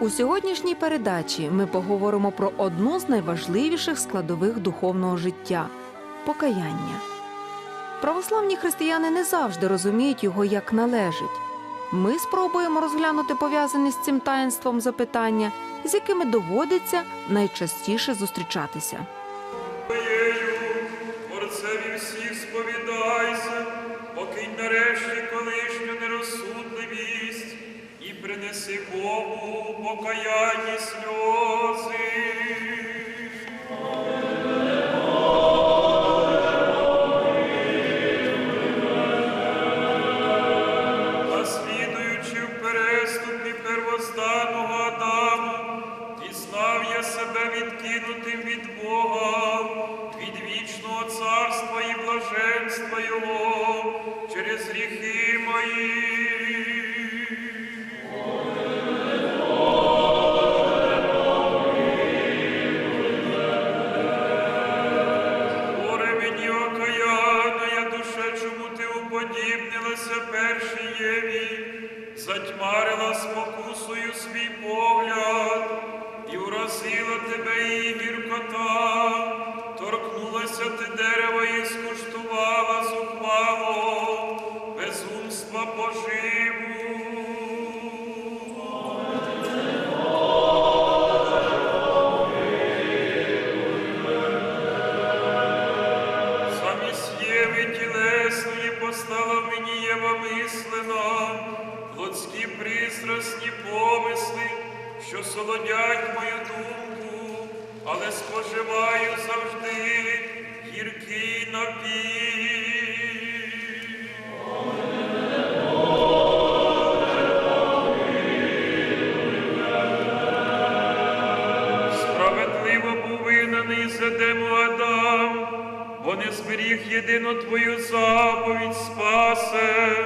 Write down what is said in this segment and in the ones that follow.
У сьогоднішній передачі ми поговоримо про одну з найважливіших складових духовного життя покаяння. Православні християни не завжди розуміють його як належить. Ми спробуємо розглянути пов'язані з цим таїнством запитання, з якими доводиться найчастіше зустрічатися. Творцеві всіх сповідайся, покинь нарешті принеси Богу покаянні сльози. Царства і блаженства Його через гріхи мої. Тебе її гіркота, торкнулася ти дерева і скуштувала зухвало, безумства поживу. Замість Єви тілесної постала мені Єва мислена, плотські пристрасні помисли, що солодять мою думку, але споживаю завжди гіркий напій. Справедливо був вигнаний з Адам, бо не зберіг єдину твою заповідь спасе.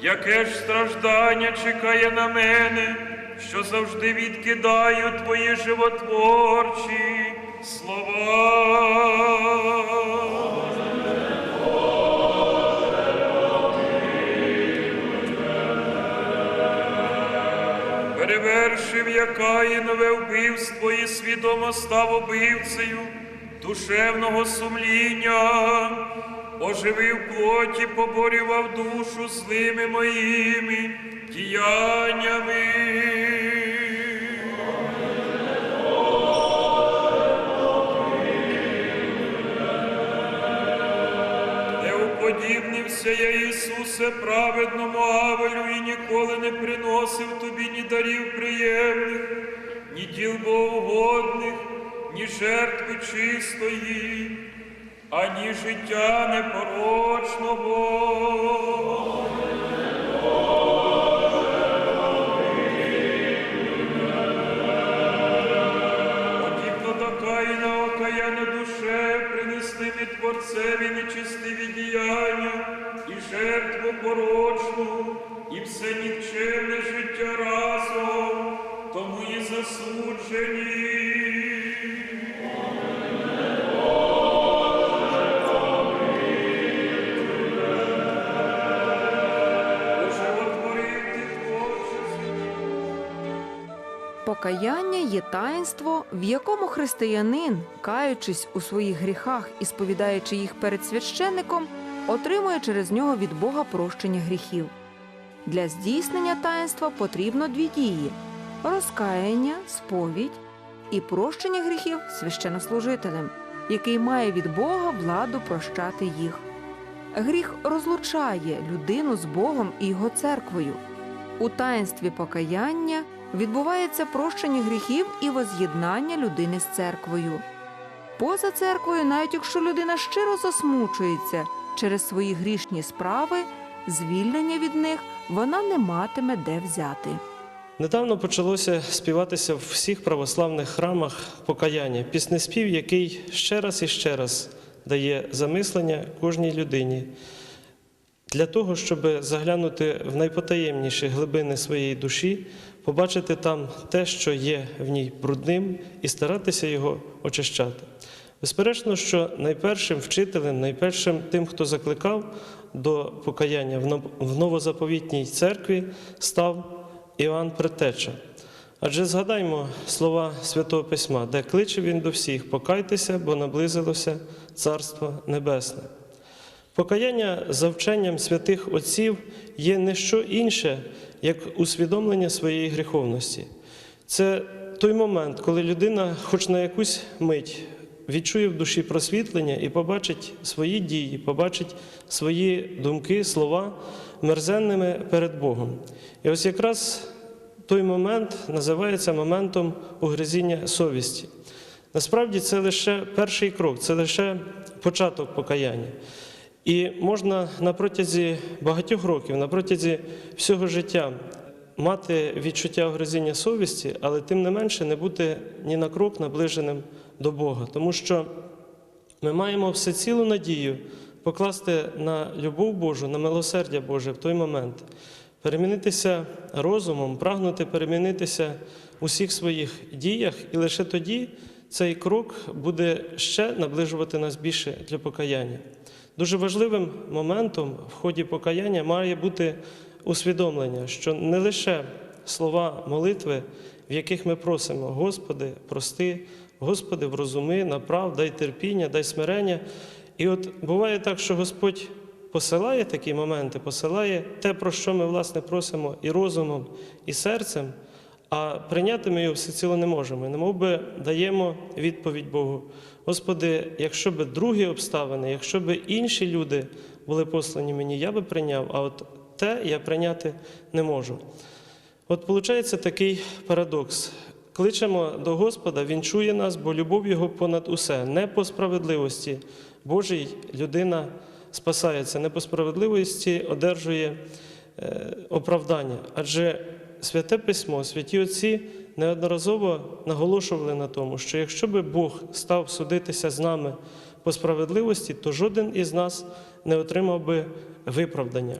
Яке ж страждання чекає на мене, що завжди відкидаю твої животворчі слова. Перевершив я Каїнове вбивство і свідомо став убивцею душевного сумління, оживив плоті, поборював душу злими моїми діяннями. Не уподібнився я, Ісусе, праведному Авелю, і ніколи не приносив тобі ні дарів приємних, ні діл богоугодних, ні жертви чистої, ані життя непорочного. Подібно до Каїна душе принесли ми Творцеві нечистиві діяння і жертву порочну, і все нікчемне життя разом, тому і засуджені. Покаяння є таїнство, в якому християнин, каючись у своїх гріхах і сповідаючи їх перед священником, отримує через нього від Бога прощення гріхів. Для здійснення таїнства потрібно дві дії: розкаяння, сповідь і прощення гріхів священнослужителем, який має від Бога владу прощати їх. Гріх розлучає людину з Богом і його церквою. У таїнстві покаяння відбувається прощення гріхів і воз'єднання людини з церквою. Поза церквою, навіть якщо людина щиро засмучується через свої грішні справи, звільнення від них вона не матиме де взяти. Недавно почалося співатися в всіх православних храмах покаяння, піснеспів, який ще раз і ще раз дає замислення кожній людині для того, щоб заглянути в найпотаємніші глибини своєї душі, побачити там те, що є в ній брудним, і старатися його очищати. Безперечно, що найпершим вчителем, найпершим тим, хто закликав до покаяння в новозаповітній церкві, став Іоанн Предтеча. Адже згадаймо слова Святого Письма, де кличе він до всіх: покайтеся, бо наблизилося Царство Небесне. Покаяння за вченням святих Отців є не що інше, як усвідомлення своєї гріховності. Це той момент, коли людина, хоч на якусь мить, відчує в душі просвітлення і побачить свої дії, побачить свої думки, слова мерзенними перед Богом. І ось якраз той момент називається моментом угризіння совісті. Насправді це лише перший крок, це лише початок покаяння. І можна на протязі багатьох років, на протязі всього життя мати відчуття огризіння совісті, але тим не менше не бути ні на крок наближеним до Бога. Тому що ми маємо всецілу надію покласти на любов Божу, на милосердя Боже в той момент, перемінитися розумом, прагнути перемінитися у всіх своїх діях, і лише тоді цей крок буде ще наближувати нас більше для покаяння. Дуже важливим моментом в ході покаяння має бути усвідомлення, що не лише слова молитви, в яких ми просимо, Господи, прости, Господи, врозуми, направ, дай терпіння, дай смирення. І от буває так, що Господь посилає такі моменти, посилає те, про що ми власне просимо і розумом, і серцем, а прийняти ми його всеціло не можемо. Немов би даємо відповідь Богу. Господи, якщо б другі обставини, якщо б інші люди були послані мені, я би прийняв, а от те я прийняти не можу. От виходить такий парадокс. Кличемо до Господа, Він чує нас, бо любов Його понад усе. Не по справедливості Божій людина спасається, не по справедливості одержує е, оправдання. Адже святе письмо, святі отці неодноразово наголошували на тому, що якщо би Бог став судитися з нами по справедливості, то жоден із нас не отримав би виправдання.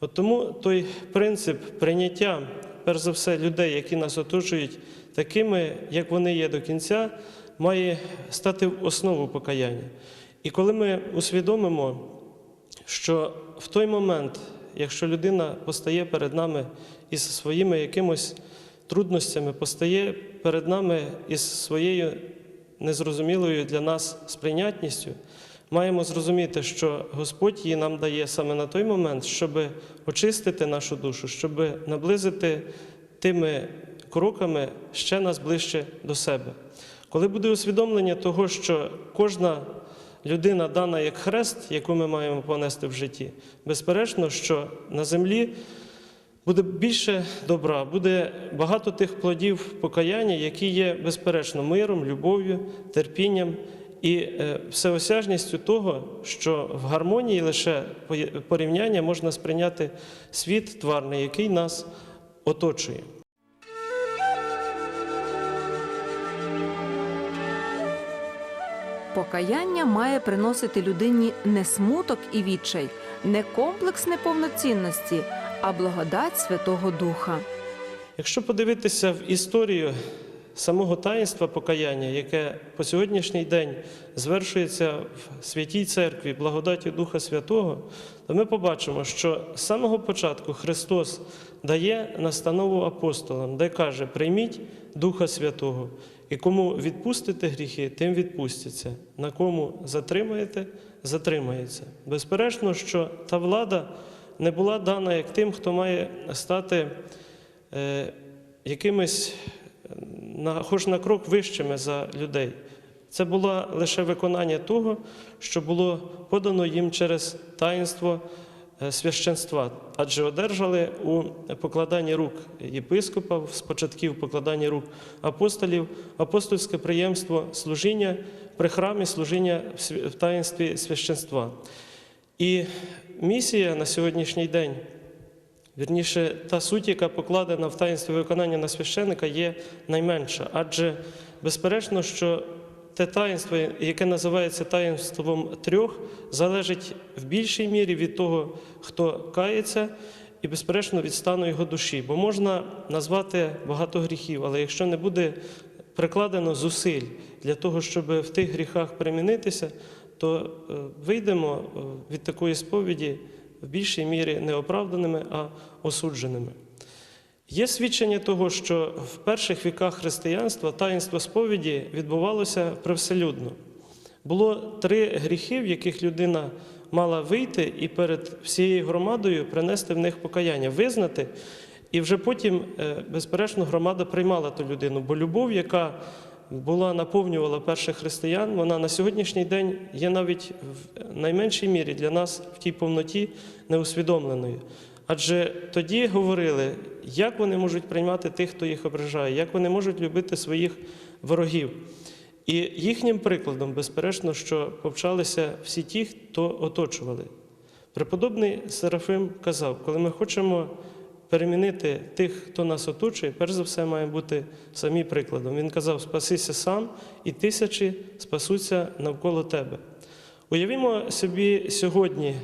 От тому той принцип прийняття, перш за все, людей, які нас оточують, такими, як вони є до кінця, має стати в основу покаяння. І коли ми усвідомимо, що в той момент, якщо людина постає перед нами із своїми якимось трудностями, постає перед нами із своєю незрозумілою для нас сприйнятністю, маємо зрозуміти, що Господь її нам дає саме на той момент, щоб очистити нашу душу, щоб наблизити тими кроками ще нас ближче до себе. Коли буде усвідомлення того, що кожна людина дана як хрест, яку ми маємо понести в житті, безперечно, що на землі буде більше добра, буде багато тих плодів покаяння, які є безперечно миром, любов'ю, терпінням і е, всеосяжністю того, що в гармонії лише порівняння можна сприйняти світ тварний, який нас оточує. Покаяння має приносити людині не смуток і відчай, не комплекс неповноцінності, а благодать Святого Духа. Якщо подивитися в історію самого таїнства покаяння, яке по сьогоднішній день звершується в святій церкві благодаті Духа Святого, то ми побачимо, що з самого початку Христос дає настанову апостолам, де каже: прийміть Духа Святого, і кому відпустите гріхи, тим відпустяться. На кому затримаєте, затримається. Безперечно, що та влада не була дана як тим, хто має стати е, якимись на, хоч на крок вищими за людей. Це було лише виконання того, що було подано їм через таїнство священства, адже одержали у покладанні рук єпископа, з початків покладання рук апостолів, апостольське приємство служіння при храмі, служіння в таїнстві священства. І місія на сьогоднішній день Вірніше, та суть, яка покладена в таїнстві виконання на священика, є найменша. Адже безперечно, що те таїнство, яке називається таїнством трьох, залежить в більшій мірі від того, хто кається, і, безперечно, від стану його душі. Бо можна назвати багато гріхів, але якщо не буде прикладено зусиль для того, щоб в тих гріхах перемінитися, то е, вийдемо е, від такої сповіді в більшій мірі не оправданими, а осудженими. Є свідчення того, що в перших віках християнства таїнство сповіді відбувалося привселюдно. Було три гріхи, в яких людина мала вийти і перед всією громадою принести в них покаяння, визнати, і вже потім, е, безперечно, громада приймала ту людину. Бо любов, яка була наповнювала перших християн, вона на сьогоднішній день є навіть в найменшій мірі для нас в тій повноті неусвідомленою. Адже тоді говорили, як вони можуть приймати тих, хто їх ображає, як вони можуть любити своїх ворогів. І їхнім прикладом, безперечно, що повчалися всі ті, хто оточували. Преподобний Серафим казав, коли ми хочемо перемінити тих, хто нас оточує, перш за все має бути самі прикладом. Він казав: спасися сам, і тисячі спасуться навколо тебе. Уявімо собі сьогодні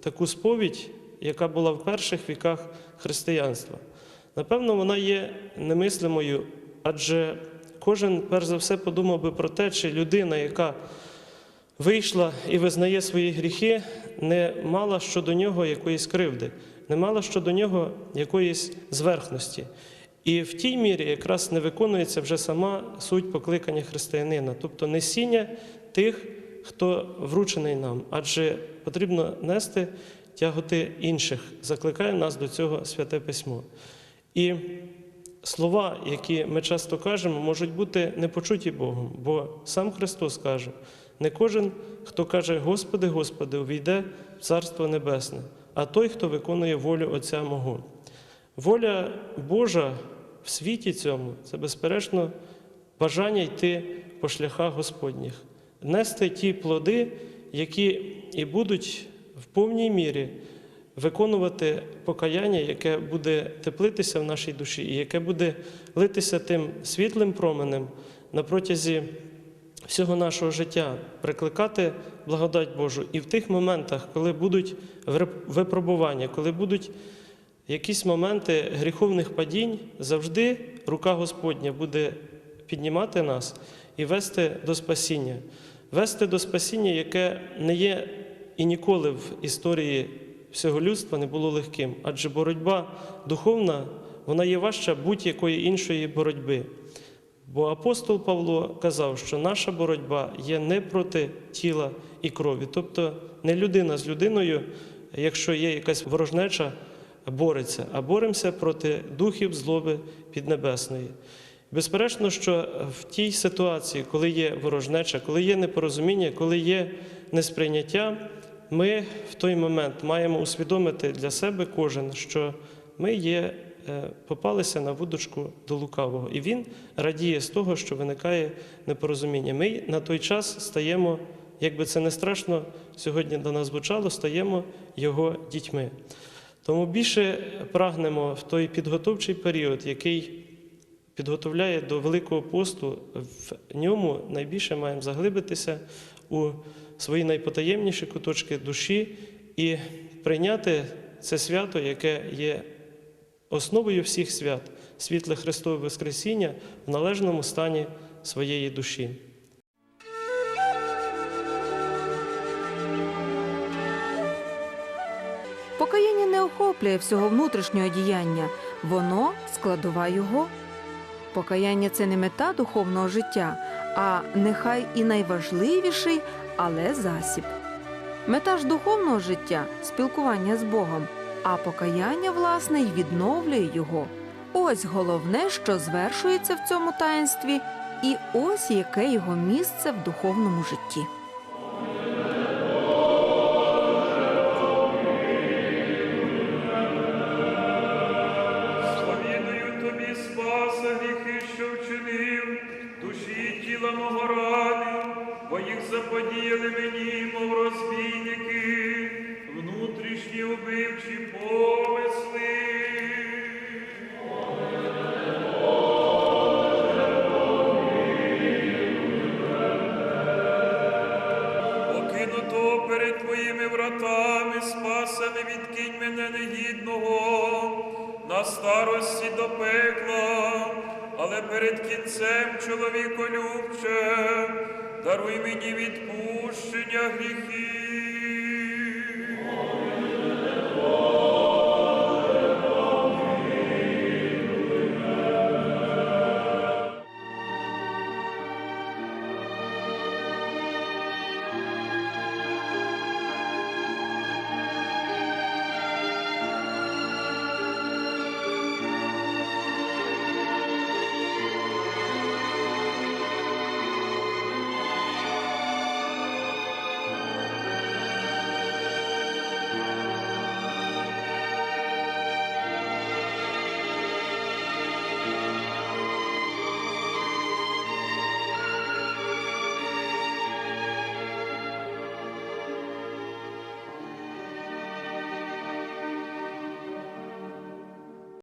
таку сповідь, яка була в перших віках християнства. Напевно, вона є немислимою, адже кожен, перш за все, подумав би про те, чи людина, яка вийшла і визнає свої гріхи, не мала щодо нього якоїсь кривди, не мала щодо нього якоїсь зверхності. І в тій мірі якраз не виконується вже сама суть покликання християнина, тобто несіння тих, хто вручений нам, адже потрібно нести тяготи інших, закликає нас до цього святе письмо. І слова, які ми часто кажемо, можуть бути не почуті Богом, бо сам Христос каже: не кожен, хто каже Господи, Господи, увійде в Царство Небесне, а той, хто виконує волю Отця мого. Воля Божа в світі цьому це, безперечно, бажання йти по шляхах Господніх, нести ті плоди, які і будуть в повній мірі виконувати покаяння, яке буде теплитися в нашій душі, і яке буде литися тим світлим променем на протязі всього нашого життя, прикликати благодать Божу. І в тих моментах, коли будуть випробування, коли будуть якісь моменти гріховних падінь, завжди рука Господня буде піднімати нас і вести до спасіння. Вести до спасіння, яке не є і ніколи в історії всього людства не було легким, адже боротьба духовна, вона є важча будь-якої іншої боротьби. Бо апостол Павло казав, що наша боротьба є не проти тіла і крові, тобто не людина з людиною, якщо є якась ворожнеча, бореться, а боремося проти духів злоби піднебесної. Безперечно, що в тій ситуації, коли є ворожнеча, коли є непорозуміння, коли є несприйняття, ми в той момент маємо усвідомити для себе кожен, що ми є, е, попалися на вудочку до лукавого, і він радіє з того, що виникає непорозуміння. Ми на той час стаємо, як би це не страшно сьогодні до нас звучало, стаємо його дітьми. Тому більше прагнемо в той підготовчий період, який підготовляє до Великого посту, в ньому найбільше маємо заглибитися у свої найпотаємніші куточки душі і прийняти це свято, яке є основою всіх свят, світле Христове Воскресіння в належному стані своєї душі. Покаяння не охоплює всього внутрішнього діяння, воно складова його. Покаяння це не мета духовного життя, а нехай і найважливіший, але засіб. Мета ж духовного життя спілкування з Богом, а покаяння, власне, й відновлює його. Ось головне, що звершується в цьому таїнстві, і ось яке його місце в духовному житті. Мене на старості до пекла, але перед кінцем чоловіко любче, даруй мені відпущення гріхів.